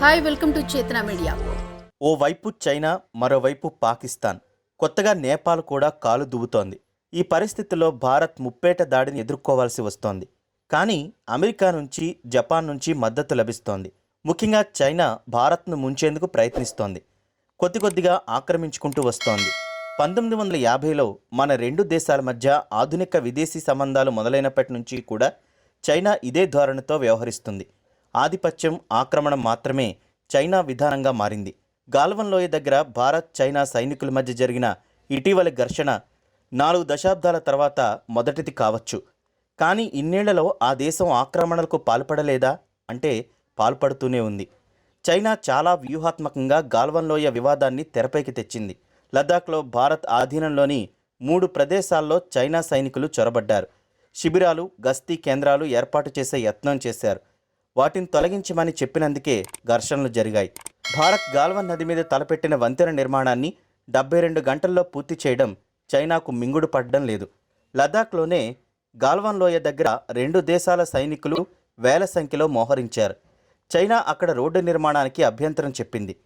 Hi welcome to Chetana media. ఓవైపు China మరోవైపు పాకిస్తాన్. కొత్తగా నేపాల్ కూడా కాలు దువ్వుతోంది. ఈ పరిస్థితుల్లో భారత్ ముప్పేట దాడిని ఎదుర్కోవాల్సి వస్తోంది. కానీ అమెరికా నుంచి జపాన్ నుంచి మద్దతు లభిస్తోంది. ముఖ్యంగా చైనా భారత్ను ముంచేందుకు ప్రయత్నిస్తోంది. కొద్ది కొద్దిగా ఆక్రమించుకుంటూ వస్తోంది. పంతొమ్మిది వందల యాభైలో మన రెండు దేశాల మధ్య ఆధునిక విదేశీ సంబంధాలు మొదలైనప్పటి నుంచి కూడా చైనా ఇదే ధోరణితో వ్యవహరిస్తుంది. ఆధిపత్యం ఆక్రమణ మాత్రమే చైనా విధానంగా మారింది. గాల్వన్ లోయ దగ్గర భారత్ చైనా సైనికుల మధ్య జరిగిన ఇటీవలి ఘర్షణ నాలుగు దశాబ్దాల తర్వాత మొదటిది కావచ్చు. కానీ ఇన్నేళ్ళలో ఆ దేశం ఆక్రమణలకు పాల్పడలేదా? అంటే పాల్పడుతూనే ఉంది. చైనా చాలా వ్యూహాత్మకంగా గాల్వన్ లోయ వివాదాన్ని తెరపైకి తెచ్చింది. లద్దాఖ్లో భారత్ ఆధీనంలోని మూడు ప్రదేశాల్లో చైనా సైనికులు చొరబడ్డారు. శిబిరాలు గస్తీ కేంద్రాలు ఏర్పాటు చేసే యత్నం చేశారు. వాటిని తొలగించమని చెప్పినందుకే ఘర్షణలు జరిగాయి. భారత్ గాల్వన్ నది మీద తలపెట్టిన వంతెన నిర్మాణాన్ని డెబ్బై రెండు గంటల్లో పూర్తి చేయడం చైనాకు మింగుడు పడ్డం లేదు. లద్దాఖ్లోనే గాల్వన్ లోయ దగ్గర రెండు దేశాల సైనికులు వేల సంఖ్యలో మోహరించారు. చైనా అక్కడ రోడ్డు నిర్మాణానికి అభ్యంతరం చెప్పింది.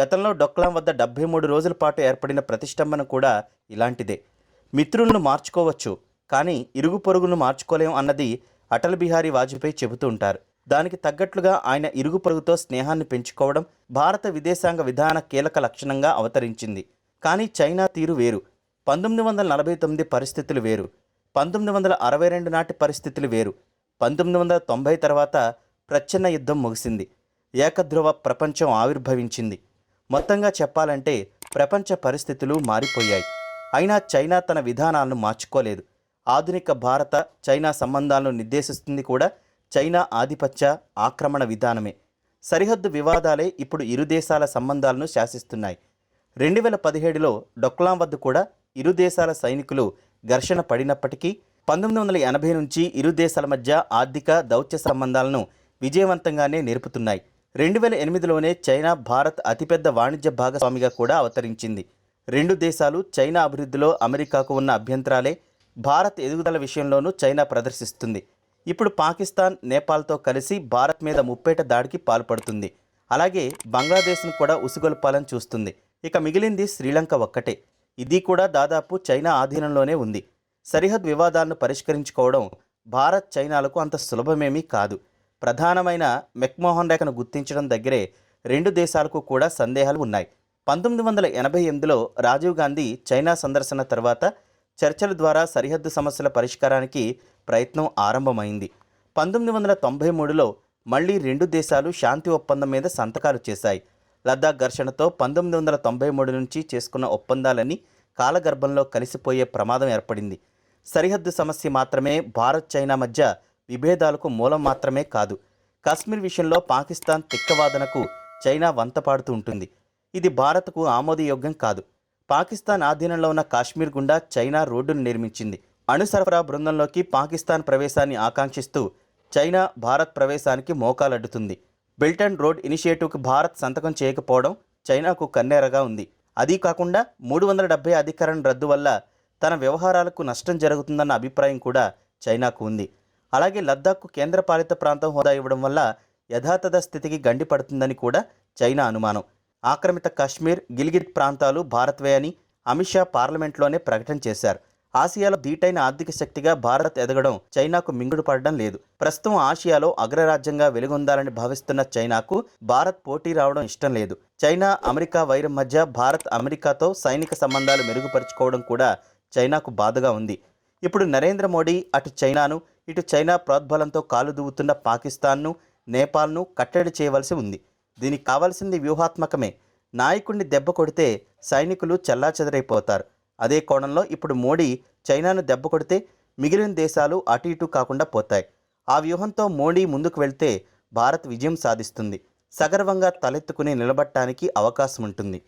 గతంలో డొక్లాం వద్ద డెబ్బై మూడు రోజుల పాటు ఏర్పడిన ప్రతిష్టంభన కూడా ఇలాంటిదే. మిత్రులను మార్చుకోవచ్చు కానీ ఇరుగు పొరుగును మార్చుకోలేం అన్నది అటల్ బిహారీ వాజ్పేయి చెబుతూ ఉంటారు. దానికి తగ్గట్లుగా ఆయన ఇరుగు పొరుగుతో స్నేహాన్ని పెంచుకోవడం భారత విదేశాంగ విధాన కీలక లక్షణంగా అవతరించింది. కానీ చైనా తీరు వేరు. పంతొమ్మిది వందల నలభై తొమ్మిది పరిస్థితులు వేరు. పంతొమ్మిది వందల అరవై రెండు నాటి పరిస్థితులు వేరు. పంతొమ్మిది వందల తొంభై తర్వాత ప్రచ్ఛన్న యుద్ధం ముగిసింది. ఏకధ్రువ ప్రపంచం ఆవిర్భవించింది. మొత్తంగా చెప్పాలంటే ప్రపంచ పరిస్థితులు మారిపోయాయి. అయినా చైనా తన విధానాలను మార్చుకోలేదు. ఆధునిక భారత చైనా సంబంధాలను నిర్దేశిస్తుంది కూడా చైనా ఆధిపత్య ఆక్రమణ విధానమే. సరిహద్దు వివాదాలే ఇప్పుడు ఇరు దేశాల సంబంధాలను శాసిస్తున్నాయి. రెండు వేల పదిహేడులో డొక్లాం వద్ద కూడా ఇరు దేశాల సైనికులు ఘర్షణ పడినప్పటికీ పంతొమ్మిది వందల ఎనభై నుంచి ఇరు దేశాల మధ్య ఆర్థిక దౌత్య సంబంధాలను విజయవంతంగానే నేర్పుతున్నాయి. రెండు వేల ఎనిమిదిలోనే చైనా భారత్ అతిపెద్ద వాణిజ్య భాగస్వామిగా కూడా అవతరించింది. రెండు దేశాలు చైనా అభివృద్ధిలో అమెరికాకు ఉన్న అభ్యంతరాలే భారత్ ఎదుగుదల విషయంలోనూ చైనా ప్రదర్శిస్తుంది. ఇప్పుడు పాకిస్తాన్ నేపాల్తో కలిసి భారత్ మీద ముప్పేట దాడికి పాల్పడుతుంది. అలాగే బంగ్లాదేశ్ను కూడా ఉసుగొల్పాలని చూస్తుంది. ఇక మిగిలింది శ్రీలంక ఒక్కటే. ఇది కూడా దాదాపు చైనా ఆధీనంలోనే ఉంది. సరిహద్ వివాదాలను పరిష్కరించుకోవడం భారత్ చైనాలకు అంత సులభమేమీ కాదు. ప్రధానమైన మెక్మోహన్ రేఖను గుర్తించడం దగ్గరే రెండు దేశాలకు కూడా సందేహాలు ఉన్నాయి. పంతొమ్మిది వందల ఎనభై ఎనిమిదిలో రాజీవ్ గాంధీ చైనా సందర్శన తర్వాత చర్చల ద్వారా సరిహద్దు సమస్యల పరిష్కారానికి ప్రయత్నం ఆరంభమైంది. పంతొమ్మిది వందల తొంభై మూడులో మళ్ళీ రెండు దేశాలు శాంతి ఒప్పందం మీద సంతకాలు చేశాయి. లద్దాఖ్ ఘర్షణతో పంతొమ్మిది వందల తొంభై మూడు నుంచి చేసుకున్న ఒప్పందాలన్నీ కాలగర్భంలో కలిసిపోయే ప్రమాదం ఏర్పడింది. సరిహద్దు సమస్య మాత్రమే భారత్ చైనా మధ్య విభేదాలకు మూలం మాత్రమే కాదు. కాశ్మీర్ విషయంలో పాకిస్తాన్ తిక్కవాదనకు చైనా వంతపాడుతూ ఉంటుంది. ఇది భారత్కు ఆమోదయోగ్యం కాదు. పాకిస్తాన్ ఆధీనంలో ఉన్న కాశ్మీర్ గుండా చైనా రోడ్డును నిర్మించింది. అణు సరఫరా బృందంలోకి పాకిస్తాన్ ప్రవేశాన్ని ఆకాంక్షిస్తూ చైనా భారత్ ప్రవేశానికి మోకాలడ్డుతుంది. బెల్ట్ అండ్ రోడ్ ఇనిషియేటివ్కు భారత్ సంతకం చేయకపోవడం చైనాకు కన్నేరగా ఉంది. అదీ కాకుండా మూడు వందల డెబ్బై అధికరణ రద్దు వల్ల తన వ్యవహారాలకు నష్టం జరుగుతుందన్న అభిప్రాయం కూడా చైనాకు ఉంది. అలాగే లద్దాఖ్కు కేంద్రపాలిత ప్రాంతం హోదా ఇవ్వడం వల్ల యథాతథ స్థితికి గండిపడుతుందని కూడా చైనా అనుమానం. ఆక్రమిత కాశ్మీర్ గిల్గిత్ ప్రాంతాలు భారత్వే అని అమిత్ షా పార్లమెంట్లోనే ప్రకటన చేశారు. ఆసియాలో ధీటైన ఆర్థిక శక్తిగా భారత్ ఎదగడం చైనాకు మింగుడు పడడం లేదు. ప్రస్తుతం ఆసియాలో అగ్రరాజ్యంగా వెలుగొందాలని భావిస్తున్న చైనాకు భారత్ పోటీ రావడం ఇష్టం లేదు. చైనా అమెరికా వైరం మధ్య భారత్ అమెరికాతో సైనిక సంబంధాలు మెరుగుపరుచుకోవడం కూడా చైనాకు బాధగా ఉంది. ఇప్పుడు నరేంద్ర మోడీ అటు చైనాను ఇటు చైనా ప్రోద్బలంతో కాలు దువ్వుతున్న పాకిస్తాన్ను నేపాల్ను కట్టడి చేయవలసి ఉంది. దీనికి కావాల్సింది వ్యూహాత్మకమే. నాయకుడిని దెబ్బ కొడితే సైనికులు చెల్లాచెదరైపోతారు. అదే కోణంలో ఇప్పుడు మోడీ చైనాను దెబ్బ కొడితే మిగిలిన దేశాలు అటు ఇటు కాకుండా పోతాయి. ఆ వ్యూహంతో మోడీ ముందుకు వెళ్తే భారత్ విజయం సాధిస్తుంది. సగర్వంగా తలెత్తుకుని నిలబడటానికి అవకాశం ఉంటుంది.